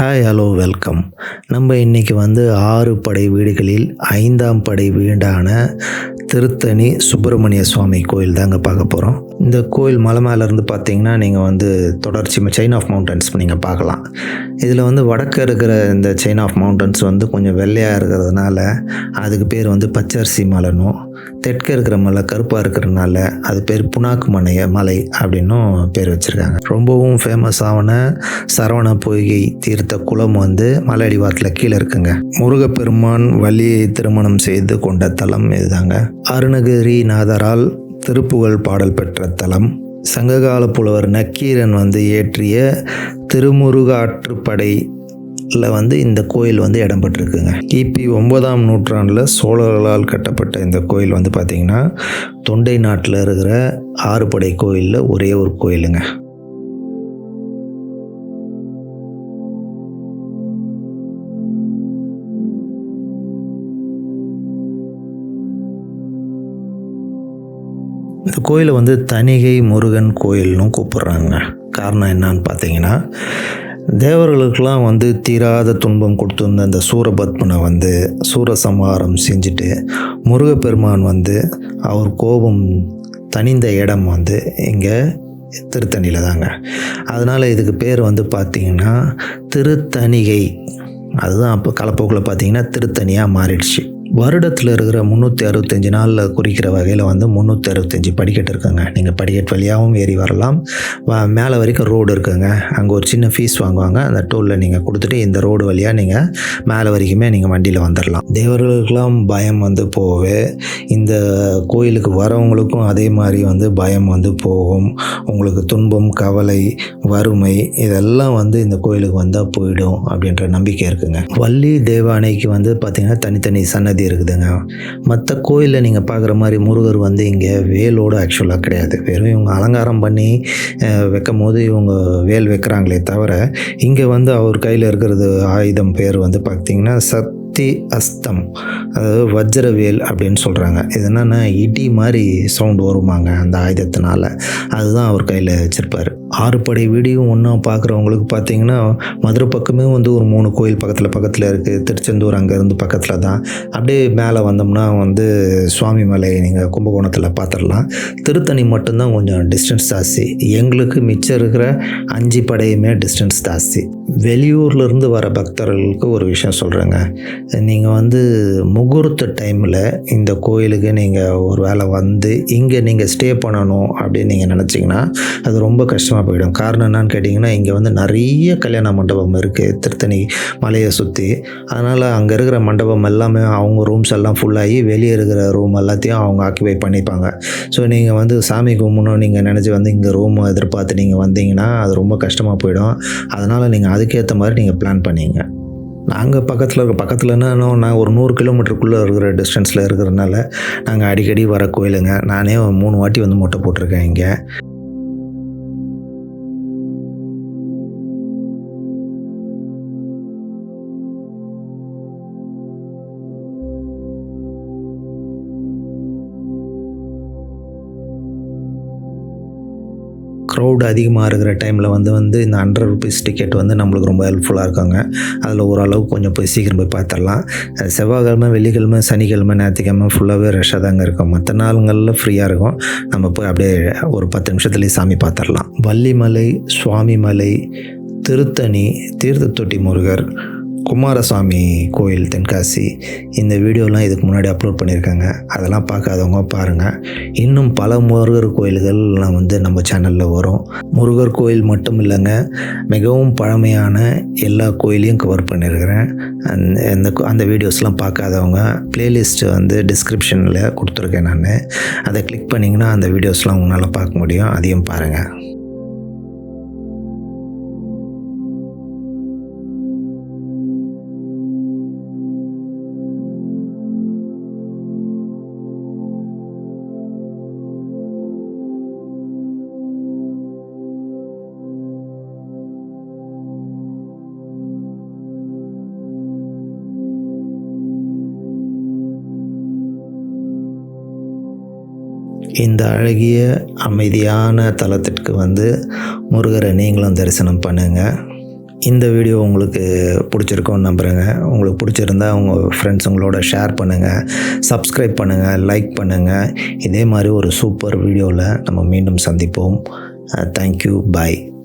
Hi hello welcome நம்ம இன்றைக்கி வந்து ஆறு படை வீடுகளில் ஐந்தாம் படை வீடான திருத்தணி சுப்பிரமணிய சுவாமி கோயில் தாங்க பார்க்க போகிறோம் இந்த கோயில் மலை மேலே இருந்து பார்த்தீங்கன்னா நீங்கள் வந்து தொடர்ச்சி செயின் ஆஃப் மவுண்டன்ஸ் நீங்கள் பார்க்கலாம். இதில் வந்து வடக்க இருக்கிற இந்த செயின் ஆஃப் மவுண்டன்ஸ் வந்து கொஞ்சம் வெள்ளையாக இருக்கிறதுனால அதுக்கு பேர் வந்து பச்சரிசி மலைனும் தெற்க இருக்கிற மலை கருப்பாக இருக்கிறதுனால அது பேர் புனாக்கு மலை மலை அப்படின்னும் பேர் வச்சுருக்காங்க. ரொம்பவும் ஃபேமஸ் ஆன சரவண பொய்கை தீர்த்த குளம் வந்து மலை அடிவாரத்தில் கீழே இருக்குங்க. முருகப்பெருமான் வள்ளியை திருமணம் செய்து கொண்ட தலம் இதுதாங்க. அருணகிரிநாதரால் திருப்புகழ் பாடல் பெற்ற தலம். சங்ககால புலவர் நக்கீரன் வந்து இயற்றிய திருமுருகாற்றுப்படை ல வந்து இந்த கோயில் வந்து இடம்பெற்றிருக்குங்க கிபி ஒன்பதாம் நூற்றாண்டில் சோழர்களால் கட்டப்பட்ட இந்த கோயில் வந்து பார்த்திங்கன்னா தொண்டை நாட்டில் இருக்கிற ஆறுபடை கோயிலில் ஒரே ஒரு கோயிலுங்க. இந்த கோயிலை வந்து தணிகை முருகன் கோயில்னு கூப்பிட்றாங்க. காரணம் என்னன்னு பார்த்தீங்கன்னா தேவர்களுக்கெல்லாம் வந்து தீராத துன்பம் கொடுத்துருந்த அந்த சூரபத்மனை வந்து சூரசம்ஹாரம் செஞ்சுட்டு முருகப்பெருமான் வந்து அவர் கோபம் தனிந்த இடம் வந்து இங்கே திருத்தணியில் தாங்க. அதனால் இதுக்கு பேர் வந்து பார்த்திங்கன்னா திருத்தணிகை. அதுதான் அப்போ கலப்போக்கில் பார்த்தீங்கன்னா திருத்தணியாக மாறிடுச்சு. வருடத்தில் இருக்கிற முந்நூற்றி அறுபத்தஞ்சு நாளில் குறிக்கிற வகையில் வந்து முந்நூற்றி அறுபத்தஞ்சு படிக்கட்டு இருக்குங்க. நீங்கள் படிக்கட்டு வழியாகவும் ஏறி வரலாம். வ- மேலே வரைக்கும் ரோடு இருக்குங்க. அங்கே ஒரு சின்ன ஃபீஸ் வாங்குவாங்க. அந்த டோலில் நீங்கள் கொடுத்துட்டு இந்த ரோடு வழியாக நீங்கள் மேலே வரைக்குமே நீங்கள் வண்டியில் வந்துடலாம் தேவர்களுக்கெல்லாம் பயம் வந்து போவே இந்த கோயிலுக்கு வரவங்களுக்கும் அதே மாதிரி வந்து பயம் வந்து போகும். உங்களுக்கு துன்பம் கவலை வறுமை இதெல்லாம் வந்து இந்த கோயிலுக்கு வந்தால் போயிடும் அப்படின்ற நம்பிக்கை இருக்குங்க. வள்ளி தேவானைக்கு வந்து பார்த்திங்கன்னா தனித்தனி சன்னதி இருக்குதுங்க. மற்ற கோயிலில் நீங்கள் பார்க்குற மாதிரி முருகர் வந்து இங்கே வேலோடு ஆக்சுவலாக கிடையாது. வெறும் இவங்க அலங்காரம் பண்ணி வைக்கும் போது இவங்க வேல் வைக்கிறாங்களே தவிர இங்கே வந்து அவர் கையில் இருக்கிறது ஆயுதம் பேர் வந்து பார்த்திங்கன்னா சத் சக்தி அஸ்தம் அதாவது வஜ்ரவேல் அப்படின்னு சொல்கிறாங்க இது என்னென்னா இடி மாதிரி சவுண்ட் வருமாங்க அந்த ஆயுதத்தினால. அதுதான் அவர் கையில் வச்சுருப்பார். ஆறுபடை வீடியும் ஒன்றா பார்க்குறவங்களுக்கு பார்த்தீங்கன்னா மதுரை பக்கமே வந்து ஒரு மூணு கோயில் பக்கத்தில் பக்கத்தில் இருக்குது திருச்செந்தூர் அங்கேருந்து பக்கத்தில் தான். அப்படியே மேலே வந்தோம்னா வந்து சுவாமி மலை நீங்கள் கும்பகோணத்தில் பார்த்துடலாம் திருத்தணி மட்டும்தான் கொஞ்சம் டிஸ்டன்ஸ் ஜாஸ்தி. எங்களுக்கு மிச்சம் இருக்கிற அஞ்சு படையுமே டிஸ்டன்ஸ் ஜாஸ்தி. வெளியூர்லேருந்து வர பக்தர்களுக்கு ஒரு விஷயம் சொல்கிறேங்க நீங்கள் வந்து முகூர்த்த டைமில் இந்த கோயிலுக்கு நீங்கள் ஒரு வேளை வந்து இங்கே நீங்கள் ஸ்டே பண்ணணும் அப்படின்னு நீங்கள் நினச்சிங்கன்னா அது ரொம்ப கஷ்டமாக போயிடும். காரணம் என்னன்னு கேட்டிங்கன்னா இங்கே வந்து நிறைய கல்யாண மண்டபம் இருக்குது திருத்தணி மலையை சுற்றி அதனால் அங்கே இருக்கிற மண்டபம் எல்லாமே அவங்க ரூம்ஸ் எல்லாம் ஃபுல்லாகி வெளியே இருக்கிற ரூம் எல்லாத்தையும் அவங்க ஆக்கிபை பண்ணிப்பாங்க. ஸோ நீங்கள் வந்து சாமி கும்பிடணும் நீங்கள் நினச்சி வந்து இங்கே ரூம் எதிர்பார்த்து நீங்கள் வந்தீங்கன்னா அது ரொம்ப கஷ்டமாக போயிடும். அதனால் நீங்கள் அதுக்கேற்ற மாதிரி நீங்கள் பிளான் பண்ணிங்க. நாங்கள் பக்கத்தில் இருக்க பக்கத்துலன்னா நான் ஒரு நூறு கிலோமீட்டருக்குள்ளே இருக்கிற டிஸ்டன்ஸில் இருக்கிறதுனால நாங்கள் அடிக்கடி வர கோயிலுங்க. நானே மூணு வாட்டி வந்து மொட்டை போட்டிருக்கேன் இங்கே. க்ரௌட் அதிகமாக இருக்கிற டைமில் வந்து வந்து இந்த ஹண்ட்ரட் ருபீஸ் டிக்கெட் வந்து நம்மளுக்கு ரொம்ப ஹெல்ப்ஃபுல்லாக இருக்காங்க. அதில் ஓரளவுக்கு கொஞ்சம் போய் சீக்கிரம் போய் பார்த்துடலாம் செவ்வாய்க்கிழமை வெள்ளிக்கிழமை சனிக்கிழமை ஞாயிற்றுக்கிழமை ஃபுல்லாகவே ரஷ்ஷாக தாங்க இருக்கும். மற்ற நாளுங்களில் ஃப்ரீயாக இருக்கும். நம்ம போய் அப்படியே ஒரு பத்து நிமிஷத்துலேயே சாமி பார்த்துடலாம் வள்ளிமலை சுவாமிமலை திருத்தணி தீர்த்த தொட்டி முருகர் குமாரசாமி கோயில் தென்காசி. இந்த வீடியோலாம் இதுக்கு முன்னாடி அப்லோட் பண்ணியிருக்காங்க. அதெல்லாம் பார்க்காதவங்க பாருங்கள் இன்னும் பல முருகர் கோயில்கள்லாம் வந்து நம்ம சேனலில் வரும். முருகர் கோயில் மட்டும் இல்லைங்க மிகவும் பழமையான எல்லா கோயிலையும் கவர் பண்ணியிருக்கிறேன். அந்த அந்த அந்த வீடியோஸ்லாம் பார்க்காதவங்க ப்ளேலிஸ்ட்டு வந்து டிஸ்கிரிப்ஷனில் கொடுத்துருக்கேன் நான். அதை கிளிக் பண்ணிங்கன்னா அந்த வீடியோஸ்லாம் உங்களால் பார்க்க முடியும். அதையும் பாருங்கள் இந்த அழகிய அமைதியான தலத்திற்கு வந்து முருகரை நீங்களும் தரிசனம் பண்ணுங்கள் இந்த வீடியோ உங்களுக்கு பிடிச்சிருக்கும்னு நம்புகிறேங்க உங்களுக்கு பிடிச்சிருந்தா உங்கள் ஃப்ரெண்ட்ஸ் உங்களோட ஷேர் பண்ணுங்கள் சப்ஸ்கிரைப் பண்ணுங்கள் லைக் பண்ணுங்கள் இதே மாதிரி ஒரு சூப்பர் வீடியோவில் நம்ம மீண்டும் சந்திப்போம். Uh, thank you bye